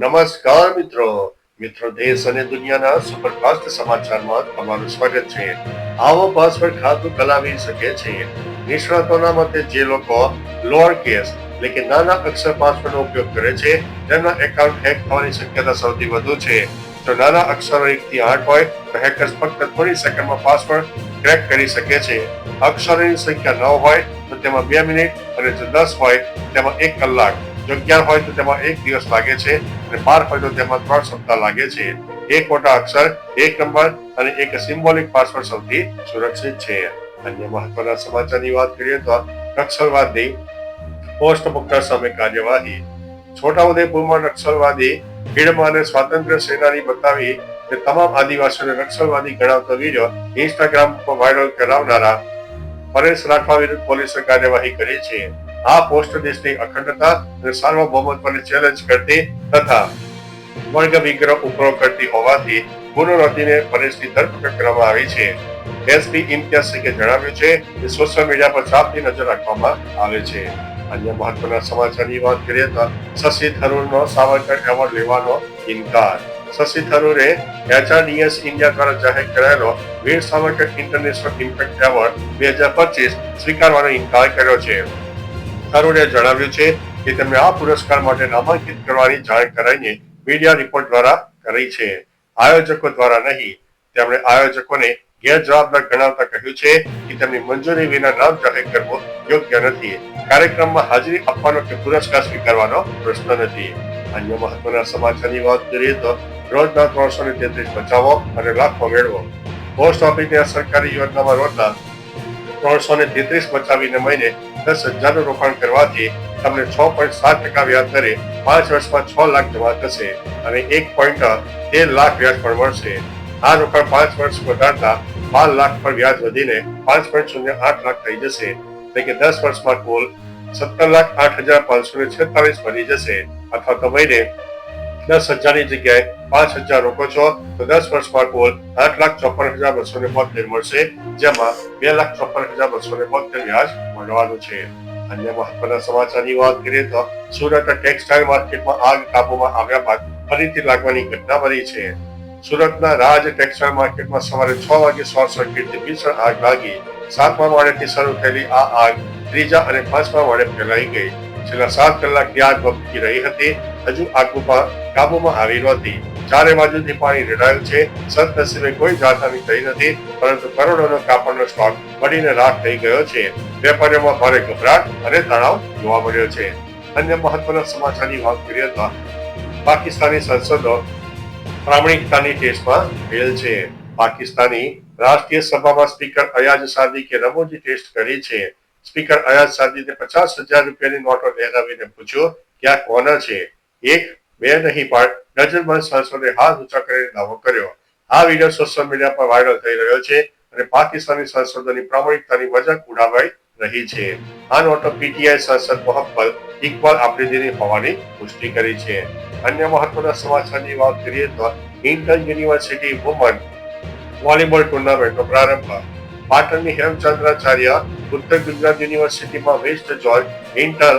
નમસ્કાર મિત્રો. મિત્રો, દેશ અને દુનિયાના સુપરફાસ્ટ સમાચારમાં તમારું સ્વાગત છે. આવો પાસવર્ડ ખાતું કલાવી શકે છે. નિષ્ણાતોના મતે જે લોકો લોઅર કેસ એટલે કે નાના અક્ષર પાસવર્ડનો ઉપયોગ કરે છે, તેમના એકાઉન્ટ હેક થવાની શક્યતા સૌથી વધુ છે. જો નાના અક્ષરો એક થી આઠ હોય, તો હેકર્સ ફક્ત થોડી સેકન્ડમાં પાસવર્ડ ક્રેક કરી શકે છે. અક્ષરોની સંખ્યા નવ હોય, તો તેમાં બે મિનિટ, અને જો દસ હોય, તેમાં એક કલાક. જો અગિયાર હોય, તો તેમાં એક દિવસ લાગે છે. અને બાર ફાયદો તેમાં ત્રણ સપ્તાહ લાગે છે. એક મોટા અક્ષર, એક નંબર અને એક સિમ્બોલિક પાસવર્ડ સૌથી સુરક્ષિત છે. અન્ય મહત્વના સમાચારની વાત કરીએ તો નક્સલવાદી પોસ્ટ મુક્તા સામે કાર્યવાહી. છોટાઉદેપુરમાં નક્સલવાદી, ભીડમાં અને સ્વાતંત્ર્ય સેનાની બતાવી કે તમામ આદિવાસીઓને નક્સલવાદી ગણાવતો વીડિયો ઇન્સ્ટાગ્રામ પર વાયરલ કરાવનારા પરેશ રાઠવા વિરુદ્ધ પોલીસે કાર્યવાહી કરી છે. આ પોસ્ટ દેશની અખંડતા અને સાર્વભૌમત્વને ચેલેન્જ કરતી તથા વર્ગ વિગ્રહ ઉપરો કરતી હોવાથી ગુનો નોંધીને પરેશની ધરપકડ કરવામાં આવી છે. એસપી ઇમ્તિયાઝ સિંઘે જણાવ્યું છે કે સોશિયલ મીડિયા પર ચાપતી નજર રાખવામાં આવે છે. અન્ય મહત્વના સમાચારની વાત કરીએ તો શશી થરૂરનો સાવરકર એવોર્ડ લેવાનો ઇનકાર. શશી થરૂરે એચઆરડીએસ ઇન્ડિયા દ્વારા જાહેર કરાયેલો Veer Savarkar international impact award બે હજાર પચીસ સ્વીકારવાનો ઇનકાર કર્યો છે. થરૂરે જણાવ્યું છે કે તેમને આ પુરસ્કાર માટે નામાંકિત કરવાની જાણ કરાઈને મીડિયા રિપોર્ટ દ્વારા કરી છે. આયોજકો દ્વારા નહીં, તેમણે આયોજકોને ગેરજવાબદાર ગણાવતા કહ્યું છે કે તેમની મંજૂરી વિના નામ જાહેર કરવો યોગ્ય નથી. કાર્યક્રમમાં હાજરી આપવાનો કે પુરસ્કાર સ્વીકારવાનો પ્રશ્ન નથી. અન્ય મહત્વના સમાચારની વાત કરીએ તો રોજના ત્રણસો ને તેત્રીસ બચાવો અને લાખો મેળવો. પોસ્ટ ઓફિસની સરકારી યોજનામાં રોજના ત્રણસો ને તેત્રીસ બચાવીને મહિને દસ હજારનું રોકાણ કરવાથી તમને છ પોઈન્ટ સાત ટકા વ્યાજ દરે પાંચ વર્ષમાં છ લાખ જમા થશે અને એક પોઈન્ટ તેર લાખ વ્યાજ પણ મળશે. આ રોકાણ પાંચ વર્ષ વધારતા બાર લાખ પર વ્યાજ વધીને પાંચ પોઈન્ટ શૂન્ય આઠ લાખ થઈ જશે. એટલે કે દસ વર્ષમાં કુલ સત્તર લાખ આઠ હજાર પાંચસો ને છેતાલીસ બની જશે. અથવા તો મહિને દસ હજારની જગ્યાએ પાંચ હજાર રોકો છો તો દસ વર્ષમાં કુલ આઠ લાખ ચોપન હજાર બસો ને બોતેર મળશે, જેમાં બે લાખ ચોપન હજાર બસો ને બોતેર વ્યાજ મળવાનું છે. અન્ય મહત્વના સમાચારની વાત કરીએ તો સુરત ટેક્સટાઇલ માર્કેટમાં આગ કાબુમાં આવ્યા બાદ ફરીથી લાગવાની ઘટના બની છે. સુરતના રાજ ટેક્સટાઇલ માર્કેટમાં સવારે છ વાગે શોર્ટ સર્કિટથી ભીષણ આગ લાગી. સાતમા માળેથી શરૂ થયેલી આ આગ ત્રીજા અને પાંચમા માળે ફેલાઈ ગઈ. છેલ્લા સાત કલાકથી આગ વપકી રહી હતી. હજુ આગમાં કાબુમાં આવી નહોતી ચારે બાજુથી પાણી રેડાયેલ છે. સદનસીબે કોઈ જાનહાની થઈ નથી, પરંતુ કરોડોનો કાપડનો સ્ટોક બળીને રાખ થઈ ગયો છે. વેપારીઓમાં ભારે ગભરાટ અને તણાવ જોવા મળ્યો છે. અન્ય મહત્વના સમાચારની વાત કરીએ તો પાકિસ્તાની સંસદો પ્રામાણિકતાની ટેસ્ટમાં ફેલ છે. પાકિસ્તાની રાષ્ટ્રીય સભામાં સ્પીકર અયાજ સાદિકે રમૂજી ટેસ્ટ કરી છે. સ્પીકર અયાજ સાદીને પચાસ હજાર રૂપિયાની નોટો લહેરાવીને પૂછ્યો કે આ કોના છે? એક, બે નહીં, પણ ડઝનબંધ સાંસદે હાથ ઊંચા કરીને દાવો કર્યો. આ વીડિયો સોશિયલ મીડિયા પર વાયરલ થઈ રહ્યો છે અને પાકિસ્તાની સાંસદોની પ્રામાણિકતાની મજાક ઉડાવાઈ રહી છે. આ નોટો પીટીઆઈ સાંસદ મોહમ્મદ ઇકબાલ આફ્રિદીની હોવાની પુષ્ટિ કરી છે. અન્ય મહત્વના સમાચારની વાત કરીએ તો ઇન્ટર યુનિવર્સિટી વુમન વોલીબોલ ટુર્નામેન્ટનો પ્રારંભ. પાટણની હેમચંદ્રાચાર્ય ઉત્તર ગુજરાત યુનિવર્સિટીમાં વેસ્ટ જોર્જ ઇન્ટર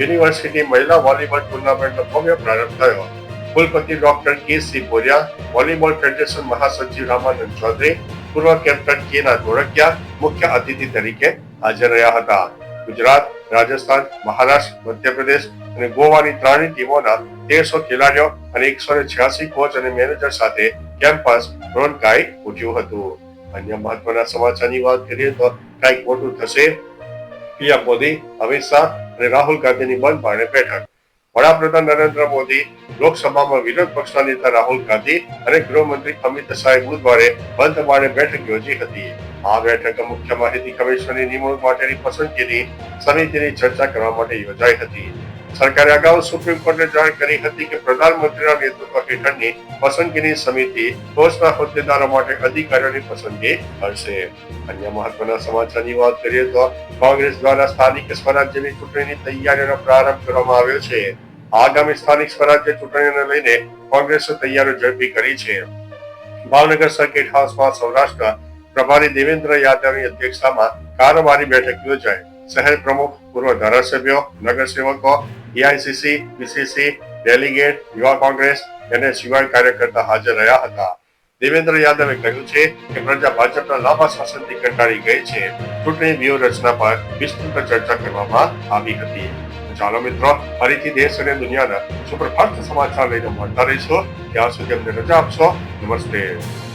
યુનિવર્સિટી મહિલા વોલીબોલ ટુર્નામેન્ટનો ભવ્ય પ્રારંભ થયો. કુલપતિ doctor K C Boria volleyball federation મહાસચિવ રામાનંદ ચૌધરી, પૂર્વ કેપ્ટન કે ના ધોળકિયા, મુખ્ય અતિથિ તરીકે હાજર રહ્યા હતા. ગુજરાત, રાજસ્થાન, મહારાષ્ટ્ર, મધ્યપ્રદેશ અને ગોવાની ત્રણેય ટીમોના તેરસો ખેલાડીઓ અને એકસો ને છ્યાસી કોચ અને મેનેજર સાથે કેમ્પસ રોનકાઈ ઉઠ્યું હતું. અન્ય મહત્વના સમાચારની વાત કરીએ તો કંઈક મોટું થશે. પીએમ મોદી, અમિત શાહ અને રાહુલ ગાંધીની બંધ બારણે બેઠક. વડાપ્રધાન નરેન્દ્ર મોદી લોકસભામાં વિરોધ પક્ષના નેતા રાહુલ ગાંધી અને ગૃહમંત્રી અમિત શાહે બુધવારે બંધ બારણે બેઠક યોજી હતી. આ બેઠક મુખ્ય માહિતી કમિશનરની નિમણૂક માટેની પસંદગીની સમિતિની ચર્ચા કરવા માટે યોજાઈ હતી. સરકારે અગાઉ સુપ્રીમ કોર્ટને જાણ કરી હતી કે પ્રધાનમંત્રીના નેતૃત્વ હેઠળની પસંદગીની સમિતિ ટોચના હોદ્દેદારો માટે અધિકારીઓની પસંદગી કરશે. અન્ય મહત્વના સમાચારની વાત કરીએ તો કોંગ્રેસ દ્વારા સ્થાનિક સ્વરાજ્યની ચૂંટણીની તૈયારીનો પ્રારંભ કરવામાં આવ્યો છે. આગામી સ્થાનિક સ્વરાજ્ય ચૂંટણીને લઈને કોંગ્રેસે તૈયારીઓ ઝડપી કરી છે. ભાવનગર સર્કિટ હાઉસમાં સૌરાષ્ટ્ર પ્રભારી દેવેન્દ્ર યાદવની અધ્યક્ષતામાં કારોબારી બેઠક યોજાઈ. શહેર પ્રમુખ પૂર્વ ધારાસભ્યો, નગરસેવકો એઆઈસીસી બીસીસી ડેલિગેટ યુવા કોંગ્રેસ અને સિવાય કાર્યકર્તા હાજર રહ્યા હતા. દેવેન્દ્ર યાદવે કહ્યું છે કે પ્રજા ભાજપના લાંબા શાસનથી કંટાળી ગઈ છે. ચૂંટણી વ્યૂહરચના પર વિસ્તૃત ચર્ચા કરવામાં આવી હતી. ચાલો મિત્રો, ફરીથી દેશ અને દુનિયાના સુપરફાસ્ટ સમાચાર લઈને મળતા રહીશું. ત્યાં સુધી અમને રજા આપશો. નમસ્તે.